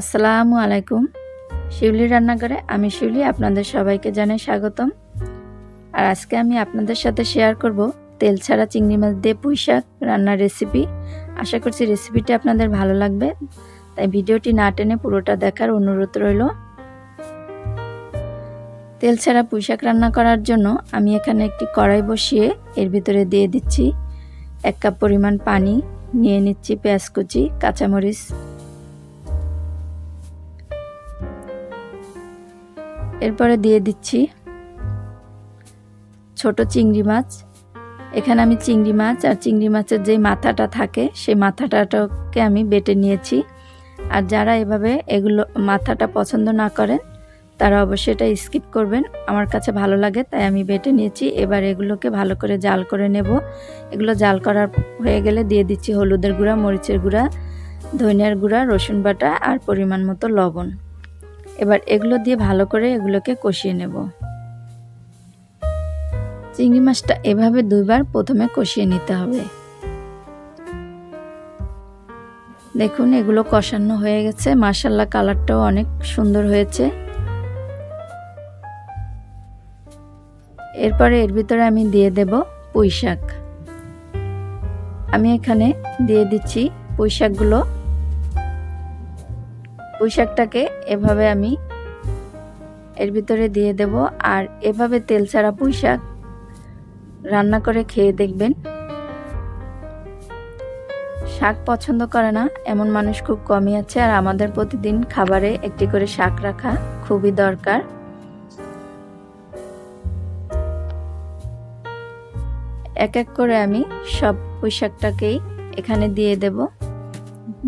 আসসালামু আলাইকুম। শিউলি রান্নাঘরে আমি শিউলি, আপনাদের সবাইকে জানাই স্বাগতম। আর আজকে আমি আপনাদের সাথে শেয়ার করব তেল ছাড়া চিংড়ি মাছ দিয়ে পুঁই শাক রান্নার রেসিপি আশা করছি রেসিপিটি আপনাদের ভালো লাগবে। তাই ভিডিওটি না টেনে পুরোটা দেখার অনুরোধ রইল। তেল ছাড়া পুঁই শাক রান্না করার জন্য আমি এখানে একটি কড়াই বসিয়ে এর ভিতরে দিয়ে দিচ্ছি এক কাপ পরিমাণ পানি, নিয়ে নিচ্ছি পেঁয়াজ কুচি, কাঁচামরিচ এরপরে দিয়ে দিচ্ছি ছোট চিংড়ি মাছ। এখানে আমি চিংড়ি মাছ আর চিংড়ি মাছের যে মাথাটা থাকে, সেই মাথাটাকে আমি বেটে নিয়েছি। আর যারা এভাবে এগুলো মাথাটা পছন্দ না করেন, তারা অবশ্যই এটা স্কিপ করবেন। আমার কাছে ভালো লাগে, তাই আমি বেটে নিয়েছি। এবার এগুলোকে ভালো করে জাল করে নেব। এগুলো জাল করার হয়ে গেলে দিয়ে দিচ্ছি হলুদের গুঁড়া, মরিচের গুঁড়া, ধনিয়ার গুঁড়া, রসুন বাটা আর পরিমাণ মতো লবণ। এবার এগুলো দিয়ে ভালো করে এগুলোকে কষিয়ে নেব। চিংড়ি মাছটা এভাবে দুইবার প্রথমে কষিয়ে নিতে হবে। দেখুন, এগুলো কষানো হয়ে গেছে। মাসাল্লা কালারটাও অনেক সুন্দর হয়েছে। এরপরে এর ভিতরে আমি দিয়ে দেব পুঁই শাক আমি এখানে দিয়ে দিচ্ছি পুঁই শাকগুলো পুঁই শাকটাকে এভাবে আমি এর ভিতরে দিয়ে দেব। আর এভাবে তেল ছাড়া পুঁই শাক রান্না করে খেয়ে দেখবেন, শাক পছন্দ করে না, এমন মানুষ খুব কমই আছে। আর আমাদের প্রতিদিন খাবারে একটি করে শাক রাখা খুবই দরকার। এক এক করে আমি সব পুঁই শাকটাকেই এখানে দিয়ে দেব।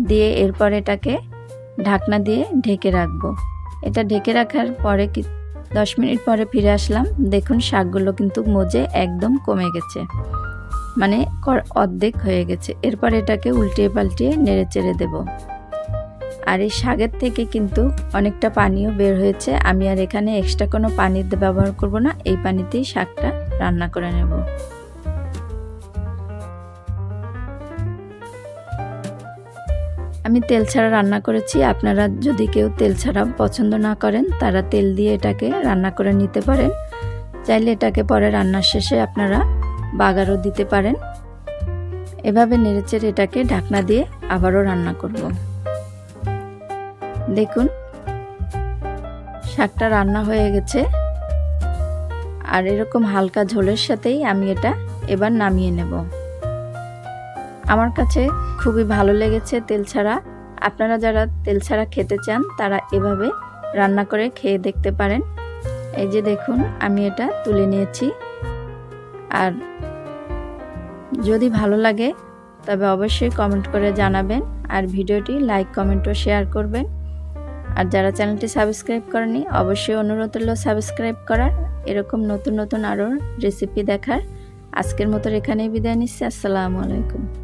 দিয়ে এরপর এটাকে ঢাকনা দিয়ে ঢেকে রাখব। এটা ঢেকে রাখার পরে কি, দশ মিনিট পরে ফিরে আসলাম। দেখুন, শাকগুলো কিন্তু মজে একদম কমে গেছে। মানে অর্ধেক হয়ে গেছে। এরপর এটাকে উল্টিয়ে পাল্টিয়ে নেড়ে চেড়ে দেব। আর এই শাকের থেকে কিন্তু অনেকটা পানিও বের হয়েছে। আমি আর এখানে এক্সট্রা কোনো পানি ব্যবহার করব না। এই পানিতেই শাকটা রান্না করে নেব। আমি তেল ছাড়া রান্না করেছি। আপনারা যদি কেউ তেল ছাড়া পছন্দ না করেন, তারা তেল দিয়ে এটাকে রান্না করে নিতে পারেন। চাইলে এটাকে পরে রান্নার শেষে আপনারা বাগারও দিতে পারেন। এভাবে নেড়েচেড়ে এটাকে ঢাকনা দিয়ে আবারও রান্না করব। দেখুন, শাকটা রান্না হয়ে গেছে। আর এরকম হালকা ঝোলের সাথেই আমি এটা এবার নামিয়ে নেব। আমার কাছে খুবই ভালো লেগেছে তেল ছাড়া। আপনারা যারা তেল ছাড়া খেতে চান, তারা এভাবে রান্না করে খেয়ে দেখতে পারেন। এই যে দেখুন, আমি এটা তুলে নিয়েছি। আর যদি ভালো লাগে, তবে অবশ্যই কমেন্ট করে জানাবেন। আর ভিডিওটি লাইক কমেন্ট ও শেয়ার করবেন। আর যারা চ্যানেলটি সাবস্ক্রাইব করেনি অবশ্যই অনুরোধ হলো সাবস্ক্রাইব করার। এরকম নতুন নতুন আরও রেসিপি দেখার। আজকের মতো এখানেই বিদায় নিচ্ছি। আসসালামু আলাইকুম।